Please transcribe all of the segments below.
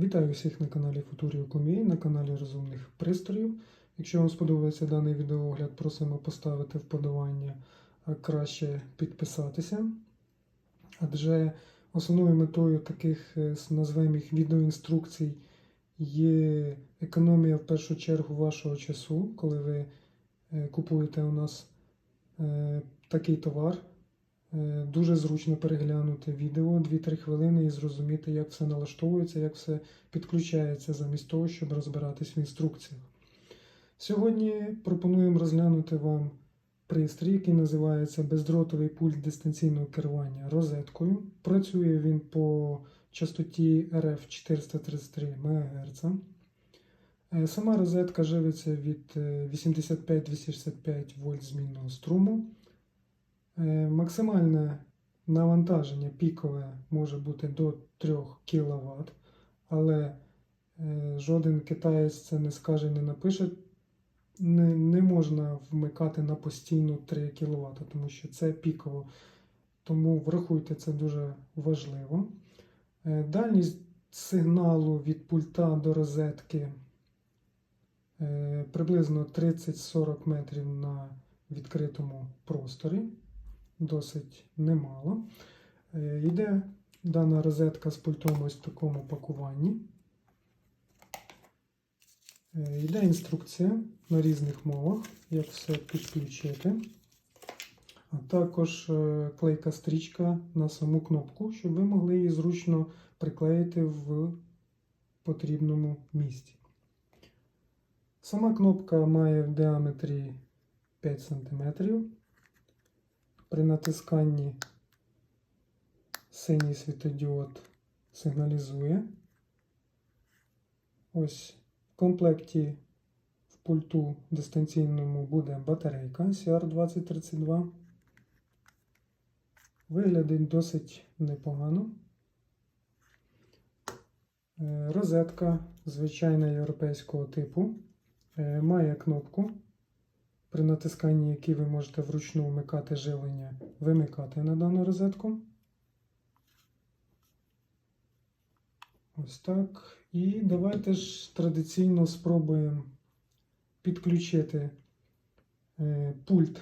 Вітаю всіх на каналі Futurio.com.ua, на каналі Розумних Пристроїв. Якщо вам сподобається даний відеоогляд, просимо поставити вподобання, а краще підписатися. Адже основною метою таких, е, назвемо їх відеоінструкцій є економія в першу чергу вашого часу, коли ви е, купуєте у нас е, такий товар. Е, Дуже зручно переглянути відео 2-3 хвилини і зрозуміти, як все налаштовується, як все підключається замість того, щоб розбиратись в інструкціях. Сьогодні пропонуємо розглянути вам пристрій, який називається бездротовий пульт дистанційного керування розеткою. Працює він по частоті RF 433 МГц. Е, Сама розетка живиться від е, 85-265 вольт змінного струму. Е, Максимальне навантаження пікове може бути до 3 кВт, але е, жоден китаєць це не скаже, не напише. Не, не можна вмикати на постійну 3 кВт, тому що це піково. Тому врахуйте це дуже важливо. Е, Дальність сигналу від пульта до розетки приблизно 30-40 метрів на відкритому просторі досить немало. Е, Йде дана розетка з пультом ось в такому пакуванні. Е, Йде інструкція на різних мовах, як все підключити. А також е, клейка стрічка на саму кнопку, щоб ви могли її зручно приклеїти в потрібному місці. Сама кнопка має в діаметрі 5 см. При натисканні синій світодіод сигналізує. Ось в комплекті в пульту дистанційному буде батарейка CR2032. Виглядить досить непогано. Е, Розетка звичайна європейського типу. Е, Має кнопку при натисканні якій ви можете вручну вмикати живлення, вимикати на дану розетку. Ось так. І давайте ж традиційно спробуємо підключити е, пульт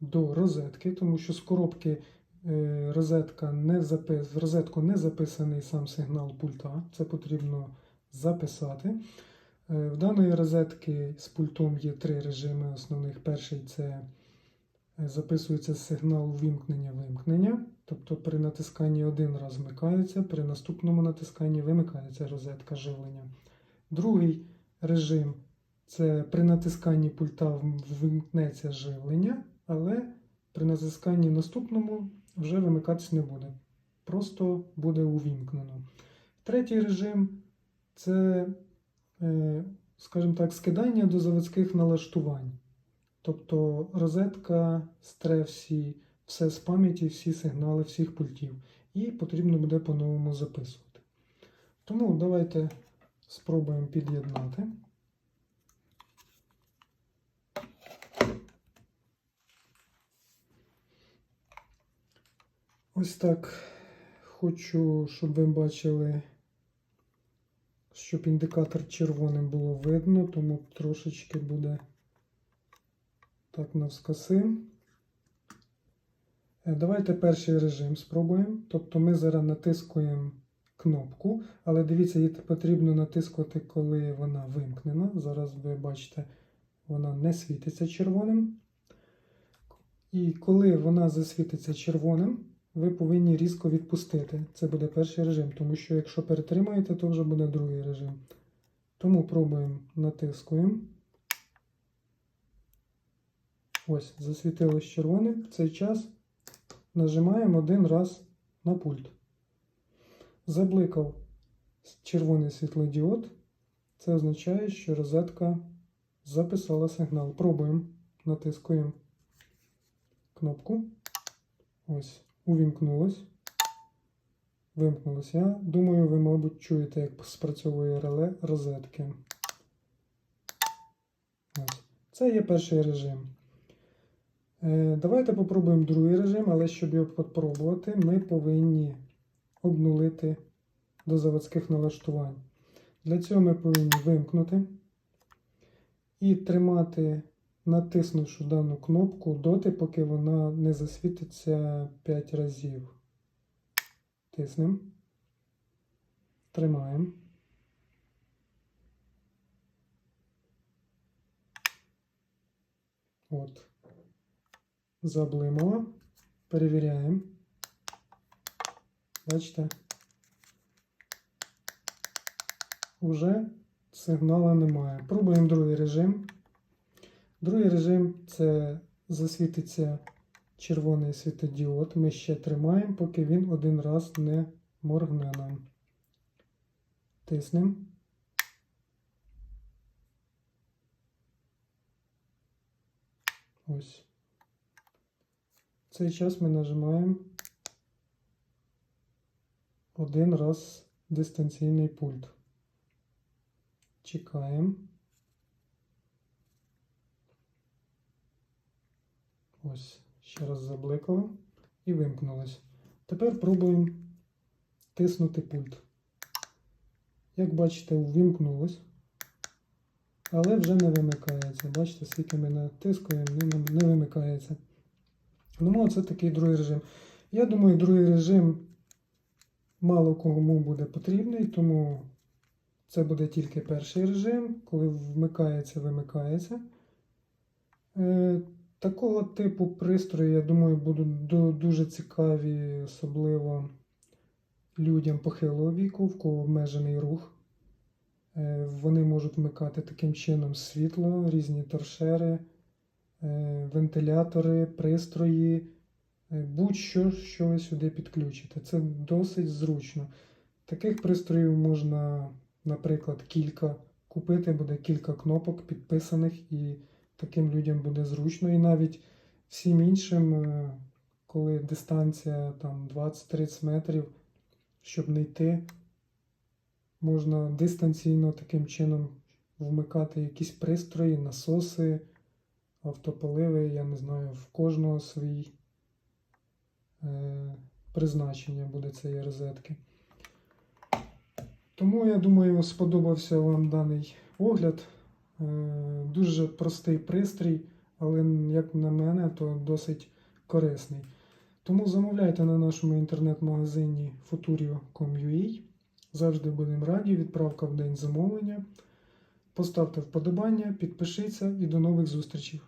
до розетки, тому що з коробки е, розетка не запис... в розетку не записаний сам сигнал пульта. Це потрібно записати. Е, В даної розетки з пультом є три режими основних. Перший це е, записується сигнал вимкнення-вимкнення. Тобто при натисканні один раз вмикається, при наступному натисканні вимикається розетка живлення. Другий режим це при натисканні пульта вимкнеться живлення, але при натисканні наступному вже вимикатися не буде. Просто буде увімкнено. Третій режим це скажімо так, скидання до заводських налаштувань. Тобто розетка стре всі, все з пам'яті, всі сигнали всіх пультів. І потрібно буде по-новому записувати. Тому давайте спробуємо під'єднати. Ось так хочу, щоб ви бачили щоб індикатор червоним було видно, тому трошечки буде так навскоси. Е, Давайте перший режим спробуємо. Тобто ми зараз натискуємо кнопку, але дивіться, її потрібно натискувати, коли вона вимкнена. Зараз ви бачите, вона не світиться червоним. І коли вона засвітиться червоним, ви повинні різко відпустити. Це буде перший режим, тому що якщо перетримаєте, то вже буде другий режим. Тому пробуємо натискуємо. Ось, засвітилось червоним. В цей час нажимаємо один раз на пульт. Забликав червоний світлодіод. Це означає, що розетка записала сигнал. Пробуємо, натискуємо кнопку. Ось увімкнулось. Вимкнулось. Я думаю, ви, мабуть, чуєте, як спрацьовує реле розетки. Ось. Це є перший режим. Е, Давайте попробуємо другий режим, але щоб його попробувати, ми повинні обнулити до заводських налаштувань. Для цього ми повинні вимкнути і тримати, натиснувши дану кнопку доти, поки вона не засвітиться 5 разів. Тиснемо. Тримаємо. От. Заблимала. Перевіряємо. Бачите? Уже сигналу немає. Пробуємо другий режим. Другий режим це засвітиться червоний світодіод. Ми ще тримаємо, поки він один раз не моргне нам. Тиснемо. Ось. Цей час ми нажимаємо один раз дистанційний пульт. Чекаємо. Ось, ще раз забликало і вимкнулось. Тепер пробуємо тиснути пульт. Як бачите, увімкнулось, але вже не вимикається. Бачите, скільки ми натискуємо, не, не вимикається. Тому це такий другий режим. Я думаю, другий режим мало кому буде потрібний, тому це буде тільки перший режим, коли вмикається, вимикається. Такого типу пристрої, я думаю, будуть дуже цікаві, особливо людям похилого віку, в кого обмежений рух. Е, вони можуть вмикати таким чином світло, різні торшери, е, вентилятори, пристрої, е, будь-що, що ви сюди підключите. Це досить зручно. Таких пристроїв можна, наприклад, кілька купити, буде кілька кнопок підписаних, і таким людям буде зручно. І навіть всім іншим, е, коли дистанція там 20-30 метрів, щоб не йти, можна дистанційно таким чином вмикати якісь пристрої, насоси, автополиви, я не знаю, в кожного свій е, призначення буде цієї розетки. Тому я думаю, сподобався вам даний огляд. Е, Дуже простий пристрій, але, як на мене, то досить корисний. Тому замовляйте на нашому інтернет-магазині futurio.com.ua. Завжди будемо раді. Відправка в день замовлення. Поставте вподобання, підпишіться і до нових зустрічей.